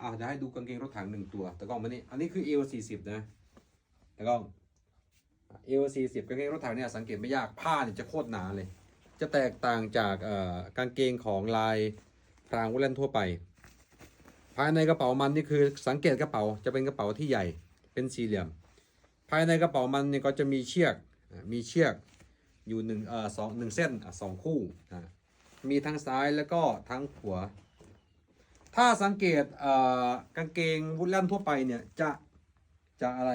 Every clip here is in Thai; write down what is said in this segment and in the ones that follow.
อะเดี๋ยวให้ดูกางเกงรถถังหนึ่งตัวต่กล้องมานี่อันนี้คือ L 4 0นะต่กล้อง L 4 0กางเกงรถถังเนี่ยสังเกตไม่ยากผ้าเนี่ยจะโคตรหนาเลย จะแตกต่างจากกางเกงของลายพรางวุ้นเล่นทั่วไป ภายในกระเป๋ามันนี่คือสังเกตกระเป๋าจะเป็นกระเป๋าที่ใหญ่เป็นสี่เหลี่ยม ภายในกระเป๋ามันเนี่ยก็จะมีเชือกมีเชือกอยู่หนึ่งเอ่อสองหนึ่งเส้นสองคู่อะมีทั้งซ้ายแล้วก็ทั้งขวา ถ้าสังเกตเกางเกงวุ้นแล่นทั่วไปเนี่ยจะจะอะไร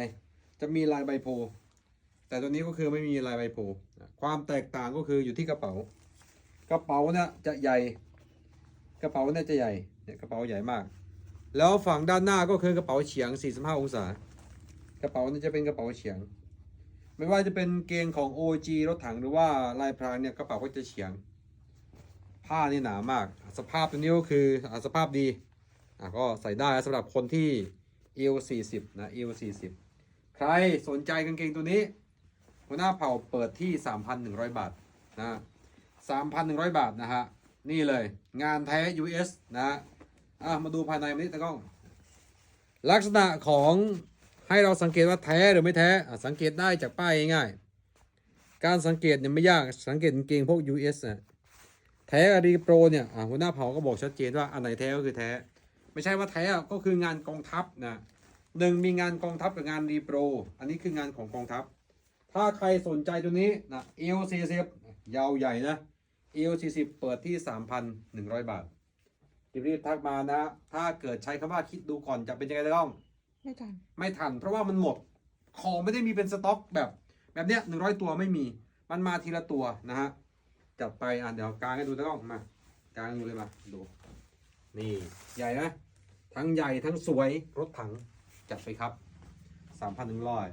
จะมีลายใบโพ แต่ตัวนี้ก็คือไม่มีลายใบโพ ความแตกต่างก็คืออยู่ที่กระเป๋า กระเป๋าเนี่ยจะใหญ่ กระเป๋าเนี่ยจะใหญ่เนี่ยกระเป๋าใหญ่มาก แล้วฝั่งด้านหน้าก็คือกระเป๋าเฉียง 45 องศา กระเป๋าเนี่ยจะเป็นกระเป๋าเฉียง ไม่ว่าจะเป็นเกงของ OG รถถังหรือว่าลายพรางเนี่ยกระเป๋าก็จะเฉียง ผ้านี่หนามาก สภาพตัวนี้ก็คืออสภาพดีอะก็ใส่ได้สำหรับคนที่ L 40นะ L 40ใครสนใจกางเกงตัวนี้ หัวหน้าเผ่าเปิดที่3,100บาทนะ3,100บาทนะฮะ นี่เลยงานแท้ US นะอะมาดูภายในมันนี้ตะกล้อง ลักษณะของให้เราสังเกตว่าแท้หรือไม่แท้สังเกตได้จากป้ายง่ายๆการสังเกตเนี่ยไม่ยากสังเกตกางเกงพวก US นะ แท้กับรีโปรเนี่ยอะหัวหน้าเผ่าก็บอกชัดเจนว่าอันไหนแท้ก็คือแท้ ไม่ใช่ว่าแท้อะก็คืองานกองทัพนะหนึ่งมีงานกองทัพกับงานรีโปร อันนี้คืองานของกองทัพ ถ้าใครสนใจตัวนี้นะเอลสี่สิบยาวใหญ่นะเอลสี่สิบเปิดที่สามพันหนึ่งร้อยบาทรีบๆทักมานะ ถ้าเกิดใช้คำว่าคิดดูก่อนจะเป็นยังไงต้องไม่ทันไม่ทันเพราะว่ามันหมดของไม่ได้มีเป็นสต็อกแบบ แบบเนี้ยหนึ่งร้อยตัวไม่มี มันมาทีละตัวนะฮะ จัดไปอะเดี๋ยวกางให้ดูตะกล้องมากางดูเลยมาดู นี่ใหญ่นะทั้งใหญ่ทั้งสวยรถถังจัดไปครับสามพันหนึ่งร้อย